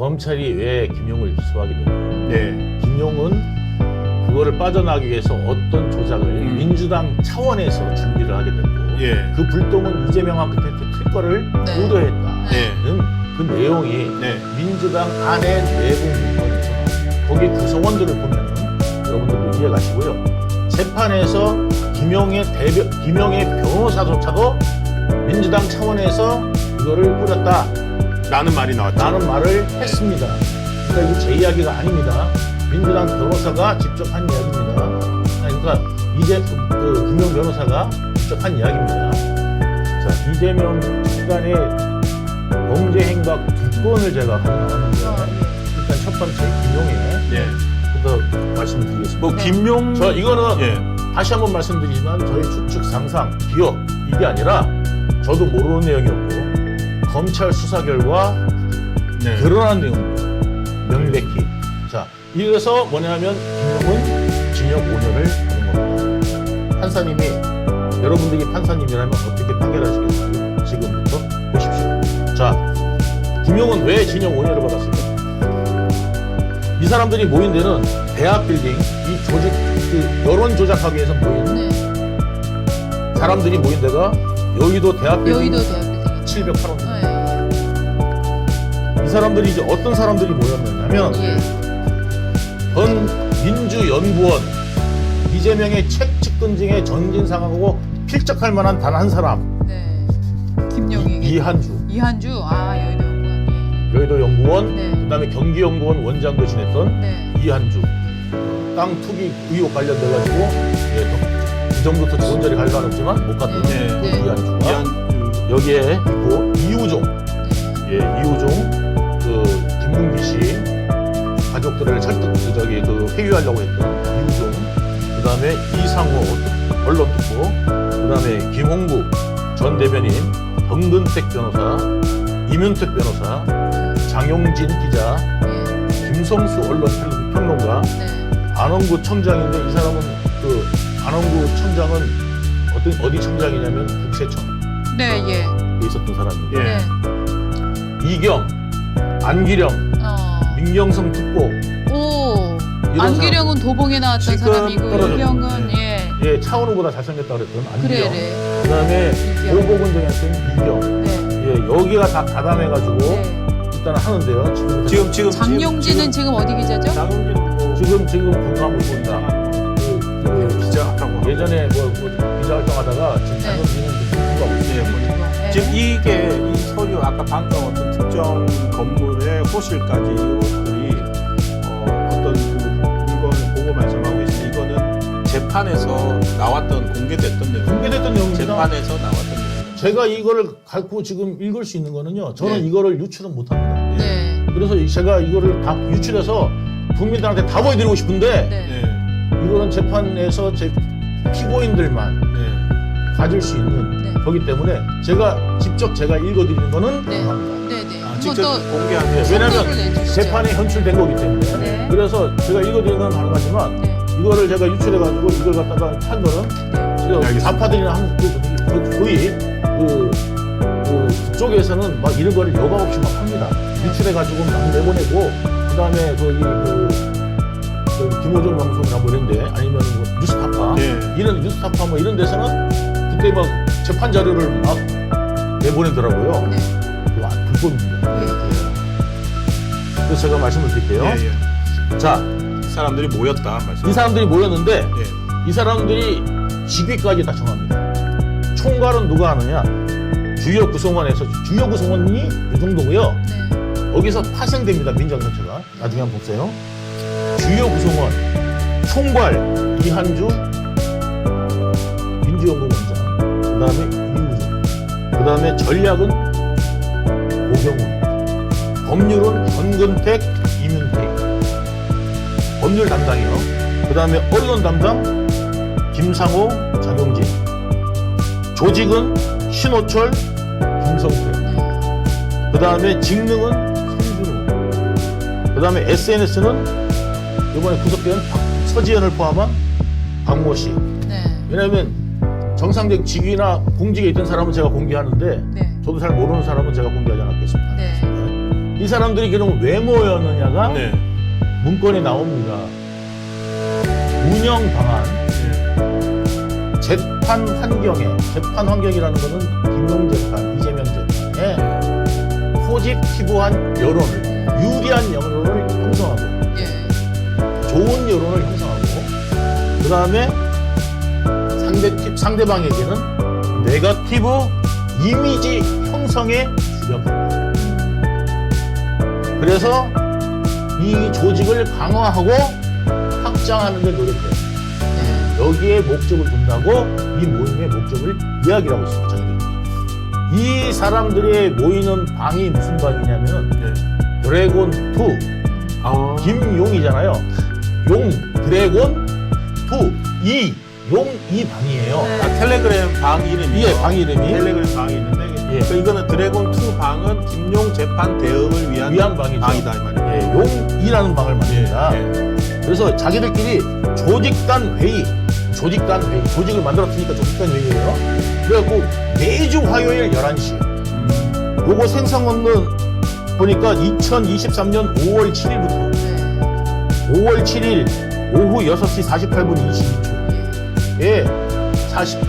검찰이 왜 김용을 기소하게 됐냐? 네. 김용은 그거를 빠져나가기 위해서 어떤 조작을 음. 민주당 차원에서 준비를 하게 됐고 예. 그 불똥은 이재명한테 특거를 네. 의도했다는 네. 그 내용이 네. 민주당 안에 내부 문건에서 거기 구성원들을 보면은 여러분들도 이해가시고요. 재판에서 김용의 대변, 김용의 변호사조차도 민주당 차원에서 이거를 뿌렸다. 라는 말이 나왔죠. 라는 말을 했습니다. 그러니까 이게 제 이야기가 아닙니다. 민주당 변호사가 직접 한 이야기입니다. 아니, 그러니까 이제 그, 그 김용 변호사가 직접 한 이야기입니다. 자 이재명 시간의 범죄 행각 두 건을 제가 가져나왔는데 어, 일단 첫 번째 김용의 예. 부터 말씀드리겠습니다. 뭐 네. 김용 저 이거는 예. 다시 한번 말씀드리지만 저희 추측 상상 기억 이게 아니라 저도 모르는 내용이었고 검찰 수사 결과 네. 드러난 내용입니다. 명백히. 자, 이래서 뭐냐면 김용은 징역 5년을 받는 겁니다. 판사님이 여러분들이 판사님이라면 어떻게 판결하시겠어요? 지금부터 보십시오. 자, 김용은 왜 징역 5년을 받았을까? 이 사람들이 모인 데는 대학 빌딩, 이 조직, 그 여론 조작하기 위해서 모인 네. 사람들이 모인 데가 여의도 대학 빌딩 여의도 대학교 708원. 네. 이 사람들이 이제 어떤 사람들이 모였느냐면 예. 전 민주연구원 이재명의 책 측근증의 전진상하고 필적할 만한 단 한 사람 네. 김영희. 이한주 이한주. 아 여의도 연구원. 여의도 연구원 네. 그다음에 경기연구원 원장도 지냈던 네. 이한주 땅 투기 의혹 관련돼 가지고 예, 정도 더 좋은 자리 갈 없지만 못 갔던 네. 그 네. 이한주가 이한 여기에 있고 이우종 네. 예, 이우종 그 김문기 씨 가족들을 설득 그 저기 그 회유하려고 했던 이우종 그 다음에 이상호 언론 특보 그 다음에 김홍국 전 대변인 정근택 변호사 이문택 변호사 장용진 기자 예. 김성수 언론 평- 평론가 네. 안원구 청장인데 이 사람은 그 안원구 청장은 어디 어디 청장이냐면 국세청 네. 예. 에 있었던 사람입니다. 예. 네. 이경, 안기령, 어. 민경성 특보 오. 이런 안기령은 도봉에 나왔던 지금 사람이고 떨어졌- 이경은 예. 예, 차은우보다 잘생겼다 그랬던 안기령. 그래 그래. 그다음에 이경. 보복운동했던 이경. 네. 예, 여기가 다 가담해가지고 네. 일단 하는데요. 지금 지금 지금 장용진은 지금 어디 기자죠? 장용진은 뭐 지금 지금 건강하고 있습니다. 그, 그 기자 하고 예전에 뭐, 뭐 기자 활동하다가 지금 네. 장용진은 지금 이게 이 서류 아까 방금 어떤 특정 건물의 호실까지 이것들이 어, 어떤 그 물건을 보고 말씀하고 계시는 이거는 재판에서 나왔던 공개됐던 내용. 공개됐던 내용입니다. 재판에서 나왔던 내용. 제가 이거를 갖고 지금 읽을 수 있는 거는요. 저는 네. 이거를 유출은 못합니다. 네. 그래서 이- 제가 이거를 다 유출해서 국민들한테 다 보여드리고 싶은데 네. 네. 이거는 재판에서 제 피고인들만 네. 가질 수 있는 네. 거기 때문에 제가 직접 제가 읽어드리는 거는 네. 가능합니다. 네. 네. 아, 직접 네, 왜냐면 선거를 내주시죠. 재판에 현출된 거기 때문에 네. 그래서 제가 읽어드리는 건 가능하지만 네. 이거를 제가 유출해가지고 이걸 갖다가 한 거는 네. 지금 알겠습니다. 좌파들이나 한 그, 그, 거의 그, 그 그 쪽에서는 막 이런 거를 여과 없이 막 합니다. 유출해가지고 막 내보내고 그 다음에 거기 그, 그 김호중 방송이나 뭐 이런데 아니면 뭐 뉴스타파 네. 이런 뉴스타파 뭐 이런 데서는 그때 막 재판 자료를 막 내보내더라고요. 네. 안- 불법입니다. 예. 그래서 제가 말씀을 드릴게요. 예, 예. 자, 사람들이 모였다 말씀. 이 사람들이 모였는데 예. 이 사람들이 직위까지 다 정합니다. 총괄은 누가 하느냐? 주요 구성원에서 주요 구성원이 이 정도고요. 네. 여기서 파생됩니다. 민정 전체가 나중에 한번 보세요. 주요 구성원 총괄 이한주 민주연구원장 그 다음에 이우정 그다음에 전략은 오경훈 법률은 전근택 이문택 법률 담당이요. 그 다음에 언론 담당 김상호 장용진 조직은 신호철 김성태 네. 그 다음에 직능은 손준호. 그 다음에 SNS는 이번에 구속된 박- 서지현을 포함한 박모 씨. 네. 왜냐하면 정상적 직위나 공직에 있던 사람은 제가 공개하는데 네. 저도 잘 모르는 사람은 제가 공개하지 않았겠습니다. 네. 이 사람들이 그럼 왜 모였느냐가 네. 문건에 나옵니다. 운영 방안, 네. 재판 환경에 재판 환경이라는 것은 김용 재판, 이재명 재판에 포지티브한 여론을 유리한 여론을 형성하고 예. 좋은 여론을 형성하고 그 다음에 상대 티- 상대방에게는 네거티브 이미지 형성에 주력합니다. 그래서 이 조직을 강화하고 확장하는 데 노력해요. 여기에 목적을 둔다고 이 모임의 목적을 이야기하고. 자기들끼리. 이 사람들이 모이는 방이 무슨 방이냐면 네. 드래곤 2 아. 김용이잖아요. 용 드래곤 2 이, 용이 방이에요. 네. 아, 텔레그램 방 이름이요. 예, 방 이름이 텔레그램 방이 있는데 예. 그 이거는 드래곤 2 방은 김용 재판 대응을 위한 위한 방이죠. 방이다 이 말이에요. 예, 용이라는 방을 만듭니다. 예. 그래서 자기들끼리 조직단 회의, 조직단 회의, 조직을 만들었으니까 조직단 회의예요. 그래갖고 매주 화요일 11시. 음. 요거 생성원은 보니까 2023년 5월 7일부터 네. 5월 7일 오후 6시 48분 22초. 예, 40,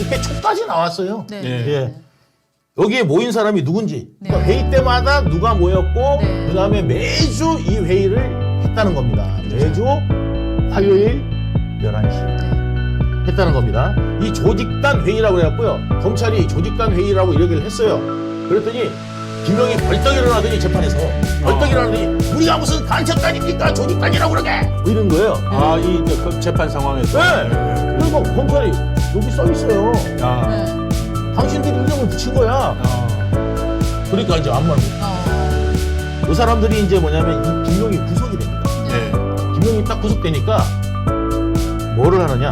이렇게 초까지 나왔어요. 네. 예. 예. 여기에 모인 사람이 누군지 그러니까 네. 회의 때마다 누가 모였고 네. 그 다음에 매주 이 회의를 했다는 겁니다. 매주 화요일 11시 네. 했다는 겁니다. 이 조직단 회의라고 해갖고요. 검찰이 조직단 회의라고 이야기를 했어요. 그랬더니 김영이 벌떡 일어나더니 재판에서 벌떡 어. 일어나더니 우리가 무슨 간첩단입니까? 조직단이라고 그러게! 뭐 이런 거예요. 아, 이 저, 그 재판 상황에서. 네. 그리고 검찰이 여기 써 있어요. 아. 네. 당신들이 이름을 붙인 거야. 아. 그러니까 이제 아무 말 못. 어. 그 사람들이 이제 뭐냐면 이 김용이 구속이 됩니다. 네. 김용이 딱 구속되니까 뭐를 하느냐?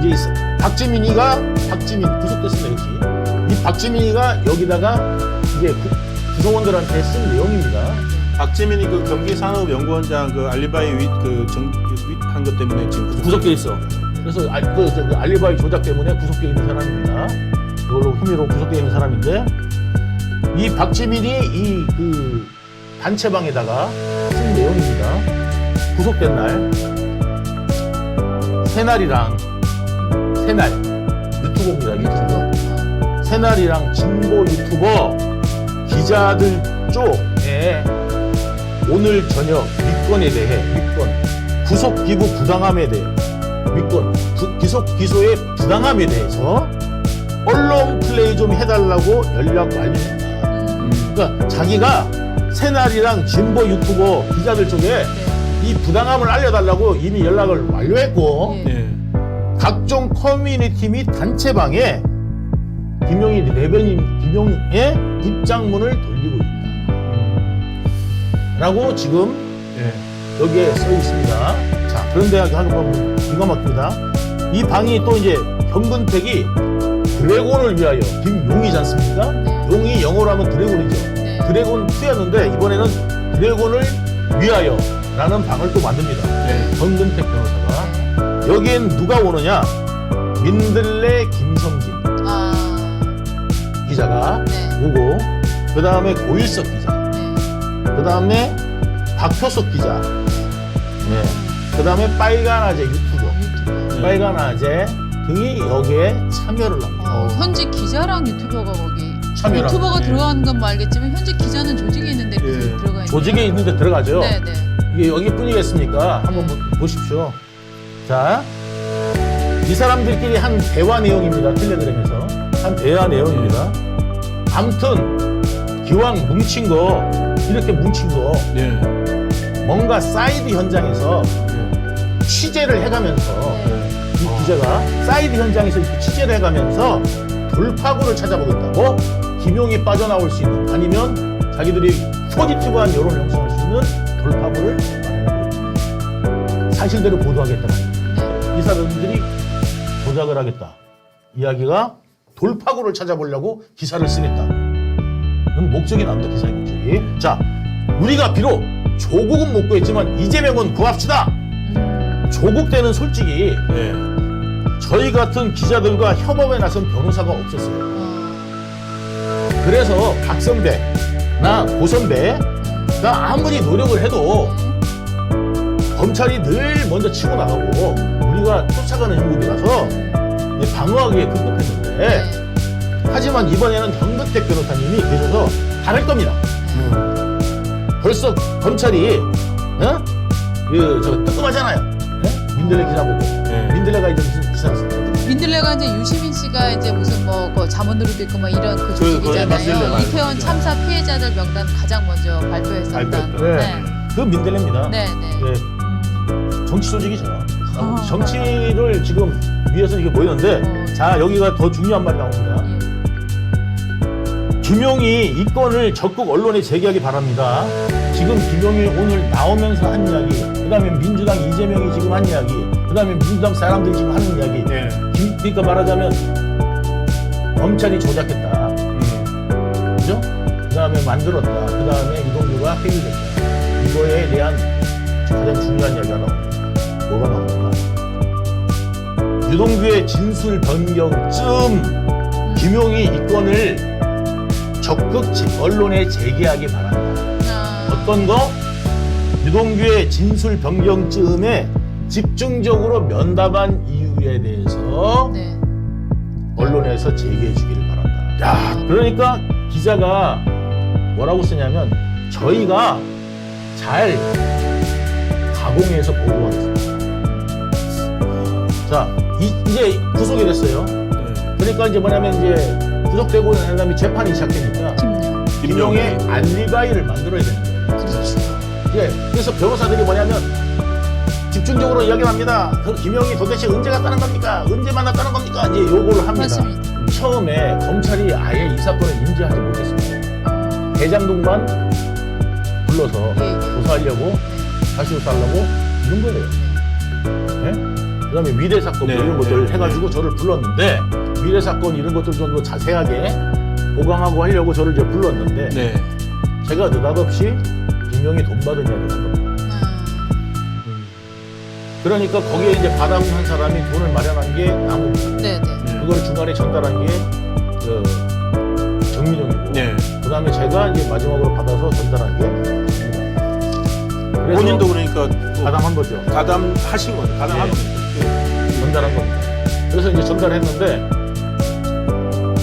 이제 이 사- 박지민이가 박지민 구속됐습니다 역시. 이 박지민이가 여기다가 구, 구성원들한테 쓴 내용입니다. 박지민이 그 경기산업연구원장 그 알리바이 윗그정한 것 때문에 지금 구속- 구속돼 있어. 그래서 알, 그, 저, 그 알리바이 조작 때문에 구속돼 있는 사람입니다. 그걸로 혐의로 구속돼 있는 사람인데 이 박지민이 이 그 단체방에다가 쓴 내용입니다. 구속된 날 새날이랑 새날 유튜버입니다. 유튜버. 새날이랑 진보 유튜버 기자들 쪽에 오늘 저녁 밑건에 대해 밑건 구속 기부 부당함에 대해 구- 기속 기소의 부당함에 대해서 언론 플레이 좀 해달라고 연락 완료했다. 음. 그러니까 자기가 새날이랑 진보 유튜버 기자들 쪽에 네. 이 부당함을 알려달라고 이미 연락을 완료했고 예. 네. 각종 커뮤니티 및 단체방에 김용희 레벨님 김용의 입장문을 돌리고 있다. 라고 지금 네. 여기에 써 있습니다. 자, 그런데 한번 기가 막힙니다. 이 방이 또 이제 현근택이 드래곤을 위하여 김용이지 않습니까? 네. 용이 영어로 하면 드래곤이죠. 네. 드래곤 2였는데 이번에는 드래곤을 위하여 라는 방을 또 만듭니다. 네. 현근택 변호사가. 여기엔 누가 오느냐? 민들레 김성진 아. 기자가 네. 오고, 그 다음에 고일석 기자, 네. 그 다음에 박효석 기자, 네. 그 다음에 빨간 아재 유튜버, 유튜버. 빨간 아재 등이 여기에 참여를 합니다. 어, 현직 기자랑 유튜버가 거기 참여를 유튜버가 네. 들어가는 건뭐 알겠지만 현직 기자는 조직에 있는데 그 예. 들어가 있는 조직에 있는데 들어가죠. 네, 네. 이게 여기뿐이겠습니까? 한번 보- 보십시오. 자, 이 사람들끼리 한 대화 내용입니다. 텔레그램에서 한 대화 내용입니다. 아무튼 기왕 뭉친 거 이렇게 뭉친 거 네. 뭔가 사이드 현장에서 네. 취재를 해가면서 네. 이 기자가 사이드 현장에서 이렇게 취재를 해가면서 돌파구를 찾아보겠다고 김용이 빠져나올 수 있는 아니면 자기들이 포지티브한 여론을 형성할 수 있는 돌파구를 마련하고 사실대로 보도하겠다. 네. 이 사람들이 조작을 하겠다. 이야기가 돌파구를 찾아보려고 기사를 쓰겠다는 목적이 나옵니다. 기사의 목적이. 자, 우리가 비록 조국은 못 구했지만 이재명은 구합시다. 음. 조국 때는 솔직히 네. 저희 같은 기자들과 협업에 나선 변호사가 없었어요. 어. 그래서 박성배, 나 고선배 나 아무리 노력을 해도 검찰이 늘 먼저 치고 나가고 우리가 쫓아가는 형국이라서 방어하기에 급급했는데 네. 하지만 이번에는 현근택 변호사님이 계셔서 다를 겁니다. 벌써 검찰이 어? 그저 뜨끔하잖아요. 예? 민들레 기사 보고 네. 민들레가 이제 무슨 기사 썼어요? 민들레가 이제 유시민 씨가 이제 무슨 뭐 그 자문으로도 있고 뭐 이런 그 그, 조직이잖아요. 민들레 말고. 이태원 참사 피해자들 명단 가장 먼저 발표했었던. 발표했던. 네. 그 민들레입니다. 네, 네. 예, 정치 조직이죠. 어. 정치를 지금 위해서 이게 보이는데 어. 자 여기가 더 중요한 말이 나옵니다. 예. 김용이 이 건을 적극 언론에 제기하기 바랍니다. 지금 김용이 오늘 나오면서 한 이야기, 그 다음에 민주당 이재명이 지금 한 이야기, 그 다음에 민주당 사람들이 지금 하는 이야기. 네. 김- 그러니까 말하자면 검찰이 조작했다. 음. 그죠? 그 다음에 만들었다. 그 다음에 이동규가 회유됐다. 이거에 대한 가장 중요한 이야기가 나옵니다. 뭐가 나옵니까? 유동규의 진술 변경쯤 김용이 이 건을 적극 제- 언론에 제기하기 바랍니다. 아, 어떤 거? 유동규의 진술 변경쯤에 집중적으로 면담한 이유에 대해서 네. 언론에서 제기해 주기를 바란다. 야, 그러니까 기자가 뭐라고 쓰냐면 저희가 잘 가공해서 보도하겠습니다. 자, 이, 이제 구속이 됐어요. 네. 그러니까 이제 뭐냐면 이제 구속되고 난 다음에 재판이 시작되니까 김용. 김용의 알리바이를 만들어야 되는 거예요. 그렇죠. 예, 그래서 변호사들이 뭐냐면 집중적으로 이야기를 합니다. 그 김용이 도대체 언제 갔다는 겁니까? 언제 만났다는 겁니까? 이제 요구를 합니다. 맞습니다. 처음에 검찰이 아예 이 사건을 인지하지 못했습니다. 대장동만 불러서 예, 예. 조사하려고 네. 다시 조사하려고 이런 거예요. 예? 그다음에 미래 사건 네, 뭐 이런 것들 네, 해가지고 저를 불렀는데 미래 사건 이런 것들 좀 더 자세하게 보강하고 하려고 저를 이제 불렀는데 네. 제가 느닷없이 김용이 돈 받은 이야기를 한 겁니다. 아, 그러니까 거기에 이제 받아온 사람이 돈을 마련한 게 나무입니다. 네, 네. 네. 그걸 중간에 전달한 게 그, 정민용이고 네. 그 다음에 제가 이제 마지막으로 받아서 전달한 게 본인도 그러니까 또 가담한 거죠. 가담하신 거죠. 가담한 예. 거죠. 예. 전달한 겁니다. 그래서 이제 전달했는데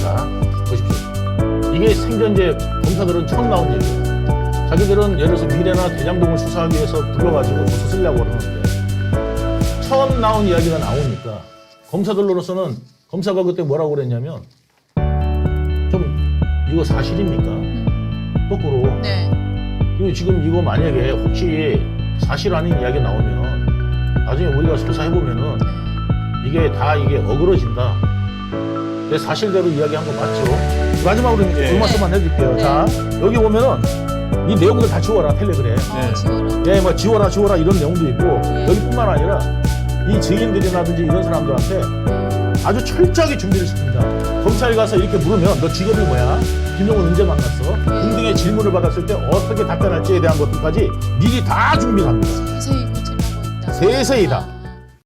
자 보십시오. 이게 생전제 검사들은 처음 나온 얘기예요. 자기들은 예를 들어서 미래나 대장동을 수사하기 위해서 불러가지고 조서 쓰려고 그러는데 처음 나온 이야기가 나오니까 검사들로서는 검사가 그때 뭐라고 그랬냐면 좀 이거 사실입니까? 음, 거꾸로 네. 이거 지금 이거 만약에 혹시 사실 아닌 이야기 나오면 나중에 우리가 조사해보면은 네. 이게 다 이게 어그러진다. 내 사실대로 이야기한 거 맞죠? 마지막으로 이제 네. 그 말씀만 해드릴게요. 네. 자, 여기 보면은 이 내용들 다 지워라, 텔레그램. 어, 네. 지워라. 예, 뭐 지워라, 지워라 이런 내용도 있고, 네. 여기뿐만 아니라 이 증인들이라든지 이런 사람들한테 네. 아주 철저하게 준비를 시킵니다. 검찰 가서 이렇게 물으면 너 직업이 뭐야? 김용은 언제 만났어? 등등의 질문을 받았을 때 어떻게 답변할지에 대한 것들까지 미리 다 준비를 합니다. 세세히 고치려고 있다. 세세히 다. 아,